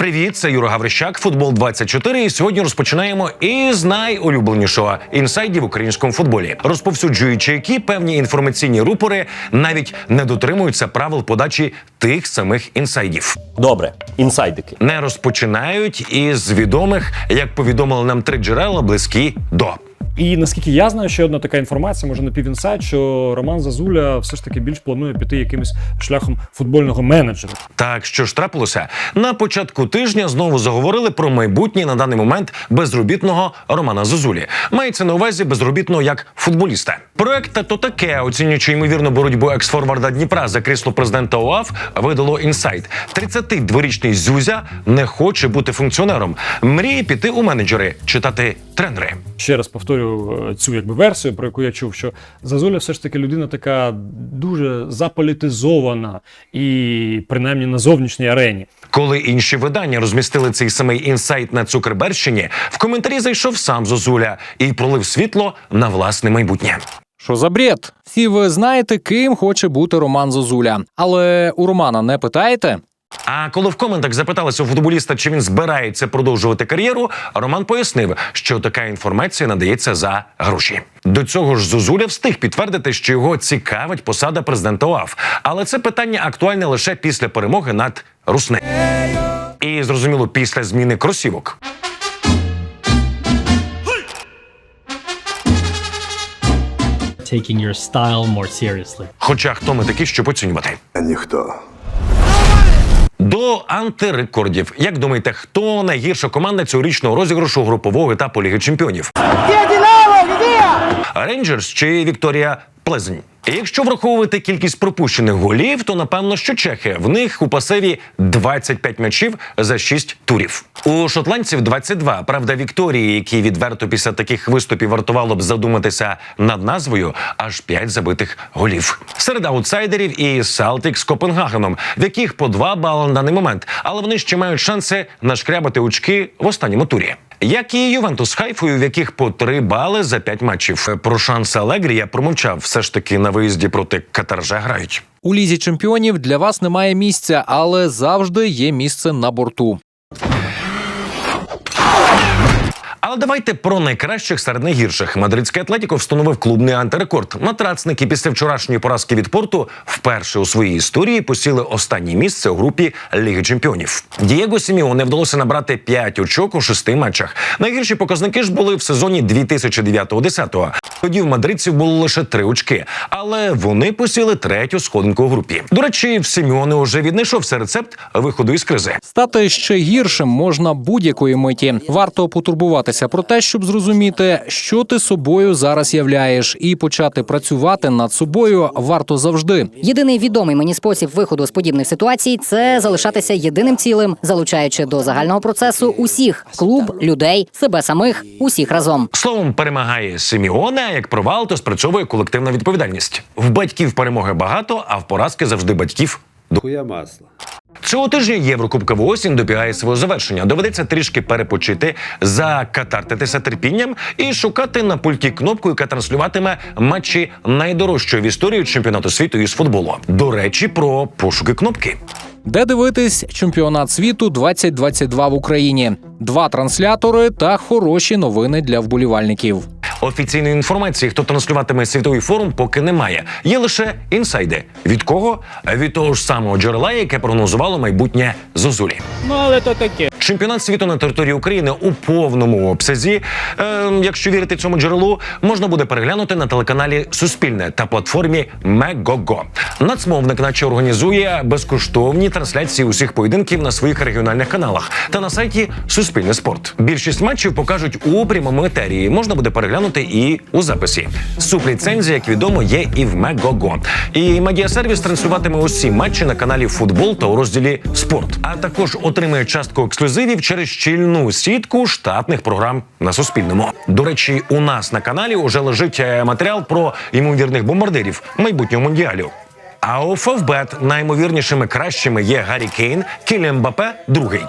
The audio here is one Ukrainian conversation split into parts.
Привіт, це Юра Гаврищак, футбол 24 І сьогодні розпочинаємо із найулюбленішого інсайдів в українському футболі, розповсюджуючи які певні інформаційні рупори навіть не дотримуються правил подачі тих самих інсайдів. Добре, інсайдики. Не розпочинають із відомих, як повідомили нам три джерела, близькі до. І наскільки я знаю, ще одна така інформація, може напівінсайт, що Роман Зазуля все ж таки більш планує піти якимось шляхом футбольного менеджера. Так що ж трапилося на початку тижня знову заговорили про майбутнє на даний момент безробітного Романа Зозулі. Мається на увазі безробітного як футболіста. Проект та то таке, оцінюючи ймовірну боротьбу екс-форварда Дніпра за крісло президента ОАФ, видало інсайт. 32-річний Зюзя не хоче бути функціонером. Мріє піти у менеджери, читати тренери. Ще раз повторю е, цю якби версію, про яку я чув, що Зазуля все ж таки людина така дуже заполітизована і принаймні на зовнішній арені. Коли інші видання розмістили цей самий інсайт на Цукерберщині, в коментарі зайшов сам Зозуля і пролив світло на власне майбутнє. Що за бред? Всі ви знаєте, ким хоче бути Роман Зозуля. Але у Романа не питаєте? А коли в коментах запиталися у футболіста, чи він збирається продовжувати кар'єру, Роман пояснив, що така інформація надається за гроші. До цього ж Зозуля встиг підтвердити, що його цікавить посада президента ОАФ. Але це питання актуальне лише після перемоги над Русне. І зрозуміло, після зміни кросівок. taking your style more seriously. Хоча хто ми такі, щоб оцінювати? Ніхто. До антирекордів. Як думаєте, хто найгірша команда цьогорічного розіграшу групового етапу Ліги Чемпіонів? Рейнджерс чи Вікторія Плезень? І Якщо враховувати кількість пропущених голів, то напевно, що чехи в них у пасиві 25 м'ячів за 6 турів. У шотландців 22. Правда, Вікторії, які відверто після таких виступів вартувало б задуматися над назвою, аж 5 забитих голів. Серед аутсайдерів і Селтик з Копенгагеном, в яких по 2 бали на даний момент, але вони ще мають шанси нашкрябати очки в останньому турі. Як і Ювентус Хайфою, в яких по три бали за п'ять матчів. Про шанси Алегрі я промовчав. Все ж таки на виїзді проти Катарже грають. У лізі чемпіонів для вас немає місця, але завжди є місце на борту. Але давайте про найкращих серед найгірших. Мадридський Атлетіко встановив клубний антирекорд. Матрацники після вчорашньої поразки від порту вперше у своїй історії посіли останнє місце у групі Ліги Чемпіонів. Дієго Сіміоне вдалося набрати 5 очок у шести матчах. Найгірші показники ж були в сезоні 2009-10. Тоді в мадридців було лише три очки, але вони посіли третю сходинку у групі. До речі, в Сіміоне уже віднайшовся рецепт виходу із кризи. Стати ще гіршим можна будь-якої миті. Варто потурбуватися про те, щоб зрозуміти, що ти собою зараз являєш, і почати працювати над собою варто завжди. Єдиний відомий мені спосіб виходу з подібних ситуацій це залишатися єдиним цілим, залучаючи до загального процесу усіх клуб, людей, себе самих, усіх разом. Словом, перемагає Симіоне, а як провал, то спрацьовує колективна відповідальність. В батьків перемоги багато, а в поразки завжди батьків. Хуя масла. Цього тижня Єврокубкова осінь добігає свого завершення. Доведеться трішки перепочити, закатартитися терпінням і шукати на пульті кнопку, яка транслюватиме матчі найдорожчої в історії чемпіонату світу із футболу. До речі, про пошуки кнопки. Де дивитись чемпіонат світу 2022 в Україні? Два транслятори та хороші новини для вболівальників. Офіційної інформації, хто транслюватиме світовий форум, поки немає. Є лише інсайди. Від кого? Від того ж самого джерела, яке прогнозувало майбутнє Зозулі. Ну але то таке. Чемпіонат світу на території України у повному обсязі, е, якщо вірити цьому джерелу, можна буде переглянути на телеканалі Суспільне та платформі Мегого. Нацмовник, наче організує безкоштовні трансляції усіх поєдинків на своїх регіональних каналах та на сайті Суспільне спорт. Більшість матчів покажуть у прямому етері. Можна буде переглянути і у записі. Супліцензія, як відомо, є і в Мегого. І медіасервіс транслюватиме усі матчі на каналі Футбол та у розділі Спорт. А також отримує частку ексклюзивів через щільну сітку штатних програм на Суспільному. До речі, у нас на каналі вже лежить е, матеріал про ймовірних бомбардирів майбутнього мундіалю. А у Фавбет найімовірнішими кращими є Гаррі Кейн, Кіліан Мбапе – другий.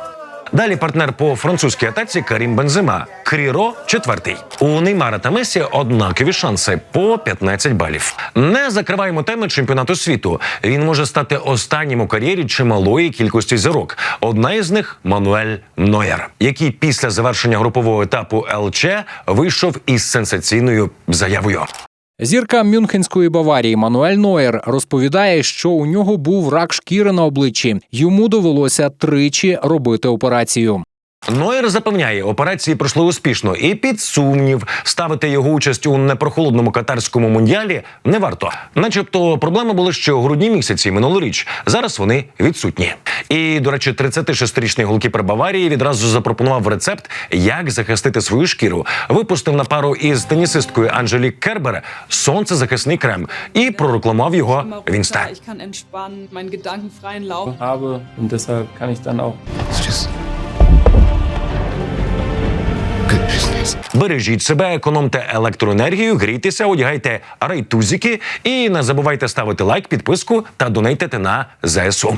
Далі партнер по французькій атаці Карім Бензема. Кріро четвертий. У Неймара та Месі однакові шанси по 15 балів. Не закриваємо теми чемпіонату світу. Він може стати останнім у кар'єрі чималої кількості зірок. Одна із них Мануель Нойер, який після завершення групового етапу ЛЧ вийшов із сенсаційною заявою. Зірка Мюнхенської Баварії Мануель Нойер розповідає, що у нього був рак шкіри на обличчі. Йому довелося тричі робити операцію. Нойер запевняє, операції пройшли успішно, і під сумнів ставити його участь у непрохолодному катарському мундіалі не варто. Начебто проблеми були ще у грудні місяці минулоріч. Зараз вони відсутні. І, до речі, 36-річний голкіпер Баварії відразу запропонував рецепт, як захистити свою шкіру. Випустив на пару із тенісисткою Анжелік Кербер сонцезахисний крем і прорекламував його в інста. Бережіть себе, економте електроенергію, грійтеся, одягайте рейтузики і не забувайте ставити лайк, підписку та донейтити на ЗСУ.